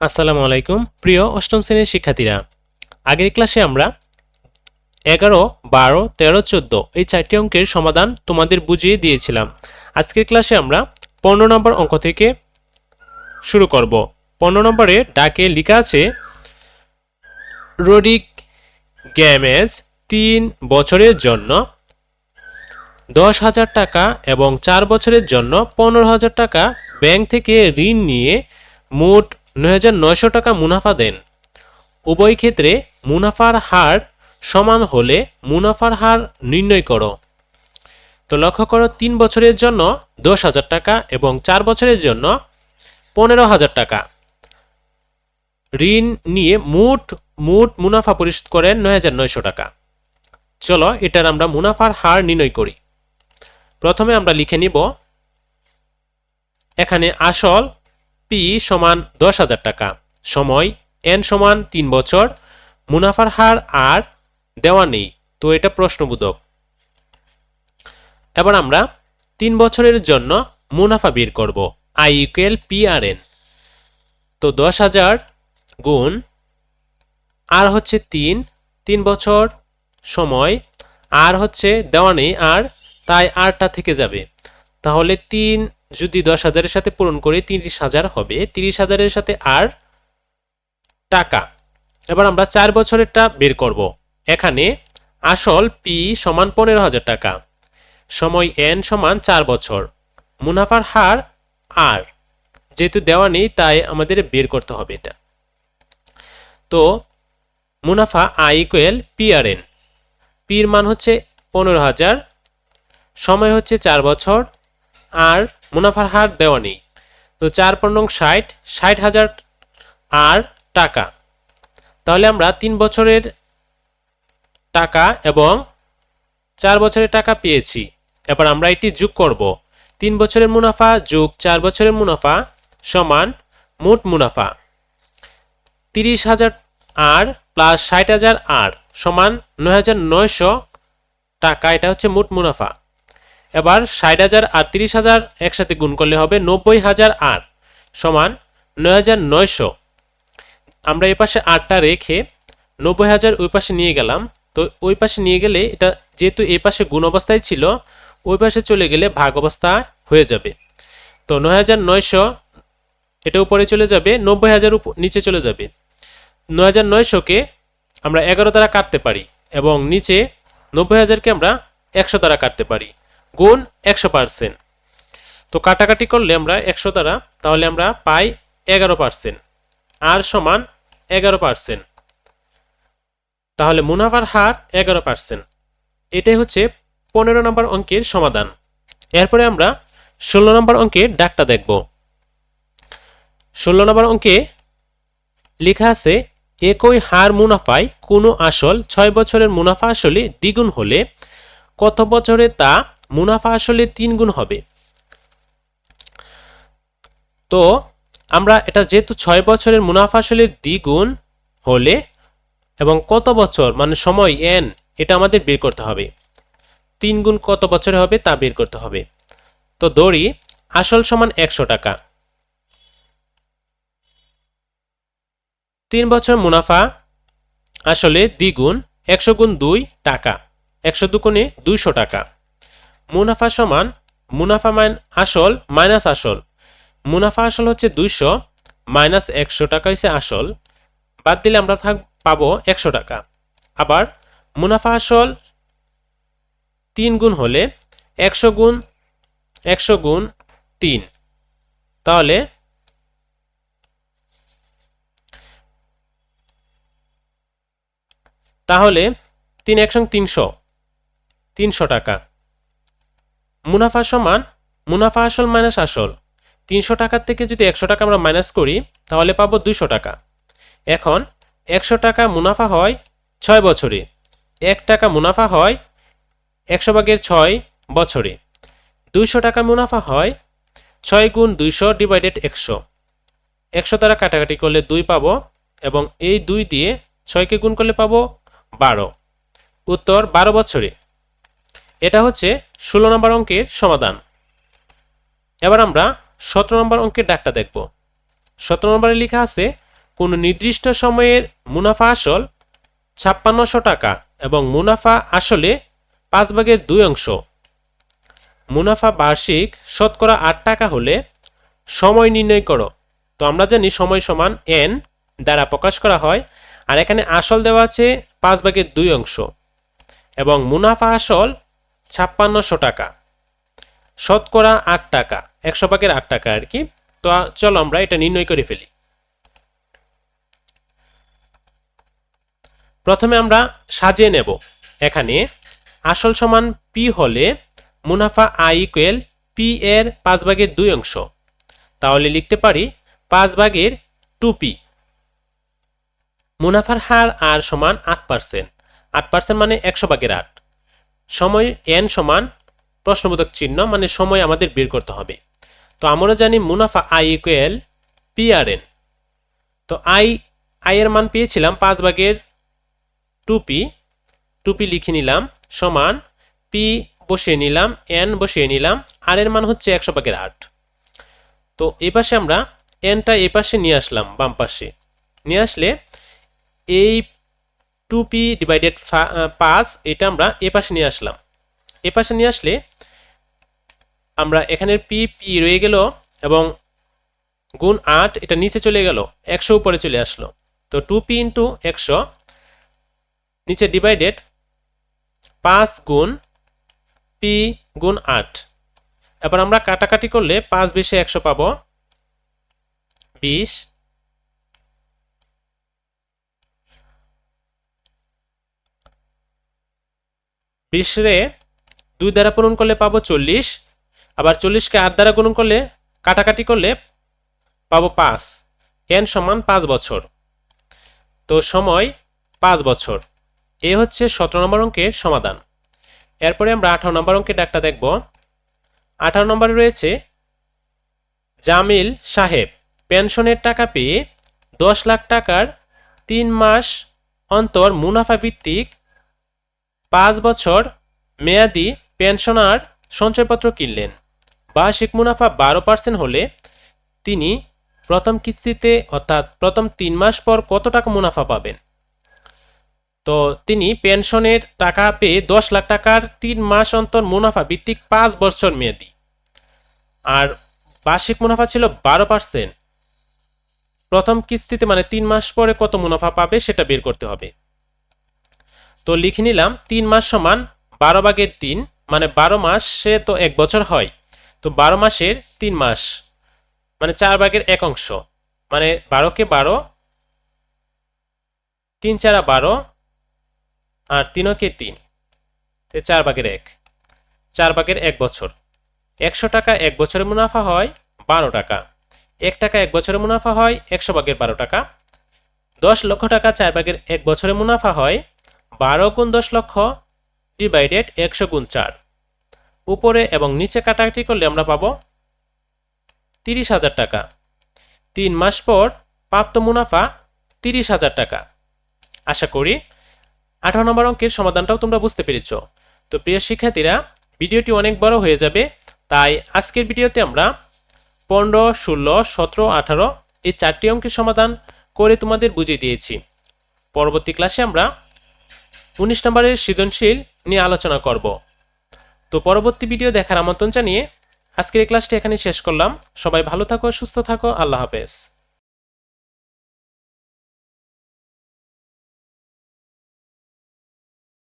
আসসালামু আলাইকুম, প্রিয় অষ্টম শ্রেণির শিক্ষার্থীরা। আগের ক্লাসে আমরা এগারো, বারো, তেরো, চোদ্দ এই চারটি অঙ্কের সমাধান তোমাদের বুঝিয়ে দিয়েছিলাম। আজকের ক্লাসে আমরা পনেরো নম্বর অঙ্ক থেকে শুরু করব। পনেরো নম্বরে ডাকে লেখা আছে, রোডিক গ্যামেজ তিন বছরের জন্য দশ হাজার টাকা এবং চার বছরের জন্য পনেরো হাজার টাকা ব্যাংক থেকে ঋণ নিয়ে মোট নয় হাজার নয়শো টাকা মুনাফা দেন। উভয় ক্ষেত্রে মুনাফার হার সমান হলে মুনাফার হার নির্ণয় করো। তো লক্ষ্য করো, তিন বছরের জন্য দশ হাজার টাকা এবং চার বছরের জন্য পনেরো হাজার টাকা। ঋণ নিয়ে মোট মোট মুনাফা পরিশোধ করেন নয় হাজার নয়শো টাকা। চলো, এটার আমরা মুনাফার হার নির্ণয় করি। প্রথমে আমরা লিখে নিব, এখানে আসল পি সমান দশ হাজার টাকা। সময় এন সমান তিন বছর। মুনাফার হার আর দেওয়া নেই, তো এটা প্রশ্নবোধক। এবার আমরা তিন বছরের জন্য মুনাফা বের করব I equal P R N তো দশ হাজার গুণ আর হচ্ছে তিন তিন বছর সময় আর হচ্ছে দেওয়া নেই আর, তাই আরটা থেকে যাবে। তাহলে তিন যদি দশ হাজারের সাথে পূরণ করে তিরিশ হাজার হবে, তিরিশ হাজারের সাথে আর টাকা। এবার আমরা চার বছরেরটা বের করব। এখানে আসল পি সমান পনেরো হাজার টাকা, সময় এন সমান চার বছর, মুনাফার হার আর। যেহেতু দেওয়া নেই, তাই আমাদের বের করতে হবে এটা। তো মুনাফা I equal P R N. পির মান হচ্ছে পনেরো হাজার, সময় হচ্ছে চার বছর, আর মুনাফার হার দেওয়া নেই। তো চার পণ্য ষাট ষাট হাজার আর টাকা। তাহলে আমরা তিন বছরের টাকা এবং চার বছরের টাকা পেয়েছি। এবার আমরা এটি যোগ করব। তিন বছরের মুনাফা যোগ চার বছরের মুনাফা সমান মোট মুনাফা। তিরিশ হাজার আর প্লাস ষাট হাজার আর সমান নয় হাজার নয়শো টাকা। এটা হচ্ছে মোট মুনাফা। এবার ষাট হাজার আর তিরিশ হাজার একসাথে গুণ করলে হবে নব্বই হাজার আর সমান নয় হাজার নয়শো। আমরা এ পাশে আটটা রেখে নব্বই হাজার ওই পাশে নিয়ে গেলাম। তো ওই পাশে নিয়ে গেলে এটা যেহেতু এই পাশে গুণ অবস্থায় ছিল, ওই পাশে চলে গেলে ভাগ অবস্থা হয়ে যাবে। তো নয় হাজার নয়শো এটা উপরে চলে যাবে, নব্বই হাজার নিচে চলে যাবে। নয় হাজার নয়শোকে আমরা এগারো দ্বারা কাটতে পারি এবং নিচে নব্বই হাজারকে আমরা একশো দ্বারা কাটতে পারি। গুণ একশো পার্সেন্ট। তো কাটাকাটি করলে আমরা একশো দ্বারা, তাহলে আমরা পাই এগারো পার্সেন্ট। আর সমান এগারো পার্সেন্ট। তাহলে মুনাফার হার এগারো পার্সেন্ট। এটাই হচ্ছে পনেরো নম্বর অঙ্কের সমাধান। এরপরে আমরা ষোলো নম্বর অঙ্কের ডাকটা দেখব। ষোলো নম্বর অঙ্কে লেখা আছে, একই হার মুনাফায় কোনো আসল ছয় বছরের মুনাফা আসলে দ্বিগুণ হলে কত বছরে তা মুনাফা আসলে তিন গুণ হবে। তো, আমরা এটা যেহেতু ছয় বছরের মুনাফা আসলে দ্বিগুণ হলে এবং কত বছর মানে সময় এন এটা আমাদের বের করতে হবে। তিন গুণ কত বছরে হবে, তা বের করতে হবে। তো দড়ি আসল সমান একশো টাকা। তিন বছর মুনাফা আসলে দ্বিগুণ, একশো গুণ দুই টাকা। একশো দুগুণে দুইশো টাকা। মুনাফা সমান, মুনাফা মাইন আসল, মাইনাস আসল। মুনাফা আসল হচ্ছে দুইশো, মাইনাস একশো টাকা হচ্ছে আসল। বাদ দিলে আমরা থাক, পাবো একশো টাকা। আবার মুনাফা আসল তিন গুণ হলে একশো গুণ একশো গুণ তিন। তাহলে তাহলে তিন একসঙ্গে তিনশো তিনশো টাকা। মুনাফা সমান, মুনাফা আসল মাইনাস আসল। তিনশো টাকার থেকে যদি একশো টাকা আমরা মাইনাস করি, তাহলে পাবো দুইশো টাকা। এখন, একশো টাকা মুনাফা হয় ছয় বছরে। এক টাকা মুনাফা হয় একশো ভাগের ছয় বছরে। দুইশো টাকা মুনাফা হয় ছয় গুণ দুইশো ডিভাইডেড একশো। একশো দ্বারা কাটাকাটি করলে দুই পাবো এবং এই দুই দিয়ে ছয়কে গুণ করলে পাবো বারো। উত্তর, বারো বছরে। এটা হচ্ছে ষোলো নম্বর অঙ্কের সমাধান। এবার আমরা সতেরো নম্বর অঙ্কের ডাকটা দেখব। সতেরো নম্বরে লেখা আছে, কোনো নির্দিষ্ট সময়ের মুনাফা আসল ছাপ্পান্নশো টাকা এবং মুনাফা আসলে পাঁচ ভাগের দুই অংশ। মুনাফা বার্ষিক শতকরা আট টাকা হলে সময় নির্ণয় করো। তো আমরা জানি সময় সমান এন দ্বারা প্রকাশ করা হয়, আর এখানে আসল দেওয়া আছে পাঁচ ভাগের দুই অংশ। এবং মুনাফা আসল ছাপ্পান্নশো টাকা। শতকরা আট টাকা, একশো ভাগের আট টাকা আর কি। তো চলো আমরা এটা নির্ণয় করে ফেলি। প্রথমে আমরা সাজিয়ে নেব। এখানে আসল সমান পি হলে মুনাফা আই ইকুয়েল পি এর পাঁচ ভাগের দুই অংশ। তাহলে লিখতে পারি পাঁচ ভাগের টু পি মুনাফার হার আর সমান আট পার্সেন্ট আট পার্সেন্ট মানে একশো ভাগের আট। সময় এন সমান প্রশ্নবোধক চিহ্ন মানে সময় আমাদের বের করতে হবে। তো আমরা জানি মুনাফা I equal P R N তো আই এর মান পেয়েছিলাম পাঁচ ভাগের টু পি টু পি লিখে নিলাম, সমান পি বসিয়ে নিলাম এন বসিয়ে নিলাম আর এর মান হচ্ছে একশো ভাগের আট। তো এই পাশে আমরা এনটা এই পাশে নিয়ে আসলাম, বাম পাশে। নিয়ে আসলে এই টু পি ডিভাইডেড পাঁচ এটা আমরা এ পাশে নিয়ে আসলাম। এ পাশে নিয়ে আসলে আমরা এখানের পি পি রয়ে গেল এবং গুণ আট, এটা নিচে চলে গেল, একশো উপরে চলে আসলো। তো টু পি ইন্টু একশো, নিচে ডিভাইডেড পাঁচ গুণ পি গুণ আট। এবার আমরা কাটাকাটি করলে পাঁচ বিশে একশো পাবো, বিশ বিশ রে দুই দ্বারা পূরণ করলে পাবো চল্লিশ, আবার চল্লিশকে আট দ্বারা গুণন করলে কাটাকাটি করলে পাবো পাঁচ। এন সমান পাঁচ বছর। তো সময় পাঁচ বছর। এ হচ্ছে সতেরো নম্বর অঙ্কের সমাধান। এরপরে আমরা আঠারো নম্বর অঙ্কের ডাকটা দেখব। আঠারো নম্বরে রয়েছে, জামিল সাহেব, পেনশনের টাকা পেয়ে দশ লাখ টাকার তিন মাস অন্তর মুনাফা ভিত্তিক পাঁচ বছর মেয়াদি পেনশনার সঞ্চয়পত্র কিনলেন। বার্ষিক মুনাফা বারো পার্সেন্ট হলে তিনি প্রথম কিস্তিতে, অর্থাৎ প্রথম তিন মাস পর কত টাকা মুনাফা পাবেন? তো তিনি পেনশনের টাকা পেয়ে দশ লাখ টাকার তিন মাস অন্তর মুনাফা ভিত্তিক পাঁচ বছর মেয়াদি। আর বার্ষিক মুনাফা ছিল বারো পার্সেন্ট। প্রথম কিস্তিতে মানে তিন মাস পরে কত মুনাফা পাবে সেটা বের করতে হবে। তো লিখে নিলাম, তিন মাস সমান বারো ভাগের তিন মানে বারো মাস সে তো এক বছর হয়। তো বারো মাসের তিন মাস মানে চার ভাগের এক অংশ মানে বারোকে বারো, তিন চারা বারো, আর তিনকে তিন চার ভাগের এক, চার ভাগের এক বছর। একশো টাকা এক বছরের মুনাফা হয় বারো টাকা, এক টাকা এক বছরের মুনাফা হয় একশো ভাগের বারো টাকা, দশ লক্ষ টাকা চার ভাগের এক বছরের মুনাফা হয় বারো গুণ দশ লক্ষ ডিভাইডেড একশো গুণ চার। উপরে এবং নিচে কাটাকাটি করলে আমরা পাবো তিরিশ হাজার টাকা। তিন মাস পর প্রাপ্ত মুনাফা তিরিশ হাজার টাকা। আশা করি আঠারো নম্বর অঙ্কের সমাধানটাও তোমরা বুঝতে পেরেছ। তো প্রিয় শিক্ষার্থীরা, ভিডিওটি অনেক বড় হয়ে যাবে, তাই আজকের ভিডিওতে আমরা পনেরো, ষোলো, সতেরো, আঠারো এই চারটি অঙ্কের সমাধান করে তোমাদের বুঝিয়ে দিয়েছি। পরবর্তী ক্লাসে আমরা উনিশ নম্বরের সৃজনশীল নিয়ে আলোচনা করব। তো পরবর্তী ভিডিও দেখার আমন্ত্রণ জানিয়ে আজকের এই ক্লাসটি এখানে শেষ করলাম। সবাই ভালো থাকো, সুস্থ থাকো, আল্লাহ হাফেজ।